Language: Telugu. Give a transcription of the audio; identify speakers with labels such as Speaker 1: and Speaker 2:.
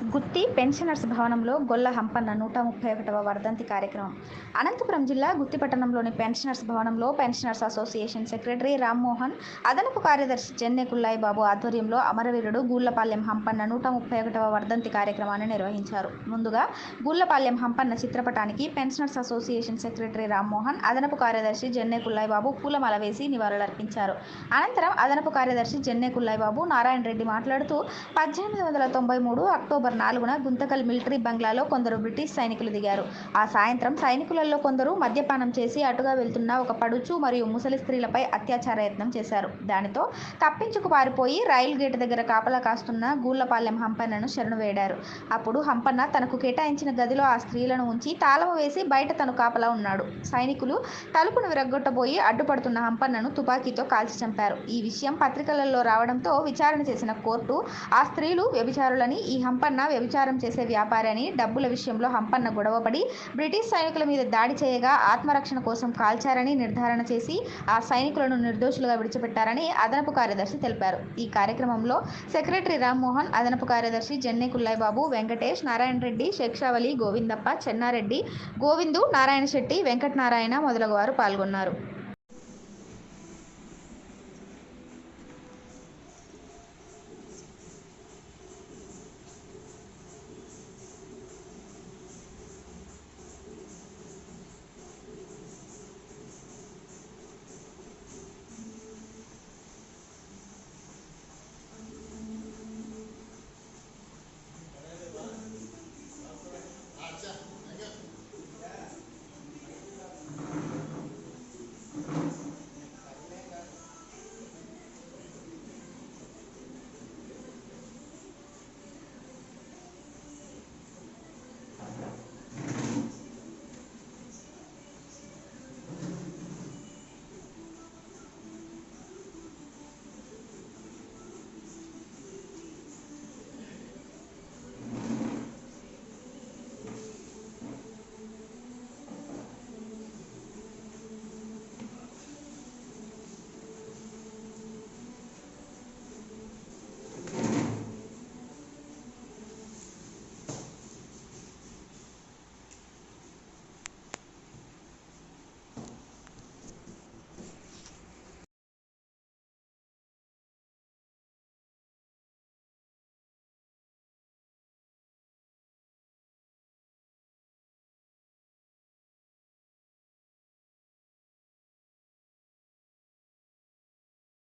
Speaker 1: గుత్తి పెన్షనర్స్ భవనంలో గొల్ల హంపన్న నూట ముప్పై ఒకటవ వర్ధంతి కార్యక్రమం. అనంతపురం జిల్లా గుత్తి పట్టణంలోని పెన్షనర్స్ భవనంలో పెన్షనర్స్ అసోసియేషన్ సెక్రటరీ రామ్మోహన్ అదనపు కార్యదర్శి చెన్నై కుల్లాయి బాబు ఆధ్వర్యంలో అమరవీరుడు గూళ్ళపాలెం హంపన్న నూట ముప్పై ఒకటవ వర్ధంతి కార్యక్రమాన్ని నిర్వహించారు. ముందుగా గూళ్ళపాలెం హంపన్న చిత్రపటానికి పెన్షనర్స్ అసోసియేషన్ సెక్రటరీ రామ్మోహన్ అదనపు కార్యదర్శి జెన్నె కుల్లాయి బాబు పూలమాల వేసి నివాళులర్పించారు. అనంతరం అదనపు కార్యదర్శి జెన్నై కుల్లాయి బాబు నారాయణ రెడ్డి మాట్లాడుతూ పద్దెనిమిది వందల తొంభై మూడు అక్టోబర్ నాలుగున గుంతకల్ మిలిటరీ బంగ్లాలో కొందరు బ్రిటిష్ సైనికులు దిగారు. ఆ సాయంత్రం సైనికులలో కొందరు మద్యపానం చేసి అటుగా వెళ్తున్న ఒక పడుచు మరియు ముసలి స్త్రీలపై అత్యాచార యత్నం చేశారు. దానితో తప్పించుకు పారిపోయి రైలు గేట్ దగ్గర కాపలా కాస్తున్న గూళ్ళపాలెం హంపన్నను శరణు వేడారు. అప్పుడు హంపన్న తనకు కేటాయించిన గదిలో ఆ స్త్రీలను ఉంచి తాళము వేసి బయట తను కాపలా ఉన్నాడు. సైనికులు తలుపును విరగ్గొట్టబోయి అడ్డుపడుతున్న హంపన్నను తుపాకీతో కాల్చి చంపారు. ఈ విషయం పత్రికలలో రావడంతో విచారణ చేసిన కోర్టు ఆ స్త్రీలు వ్యభిచారులని ఈ హంపన్న వ్యభిచారం చేసే వ్యాపారాన్ని డబ్బుల విషయంలో హంపన్న గొడవపడి బ్రిటిష్ సైనికుల మీద దాడి చేయగా ఆత్మరక్షణ కోసం కాల్చారని నిర్ధారణ చేసి ఆ సైనికులను నిర్దోషులుగా విడిచిపెట్టారని అదనపు కార్యదర్శి తెలిపారు. ఈ కార్యక్రమంలో సెక్రటరీ రామ్మోహన్ అదనపు కార్యదర్శి జెన్నె కుల్లాయి బాబు వెంకటేష్ నారాయణ రెడ్డి శేక్షావలి గోవిందప్ప చెన్నారెడ్డి గోవిందు నారాయణ శెట్టి వెంకటనారాయణ మొదలగు వారు పాల్గొన్నారు.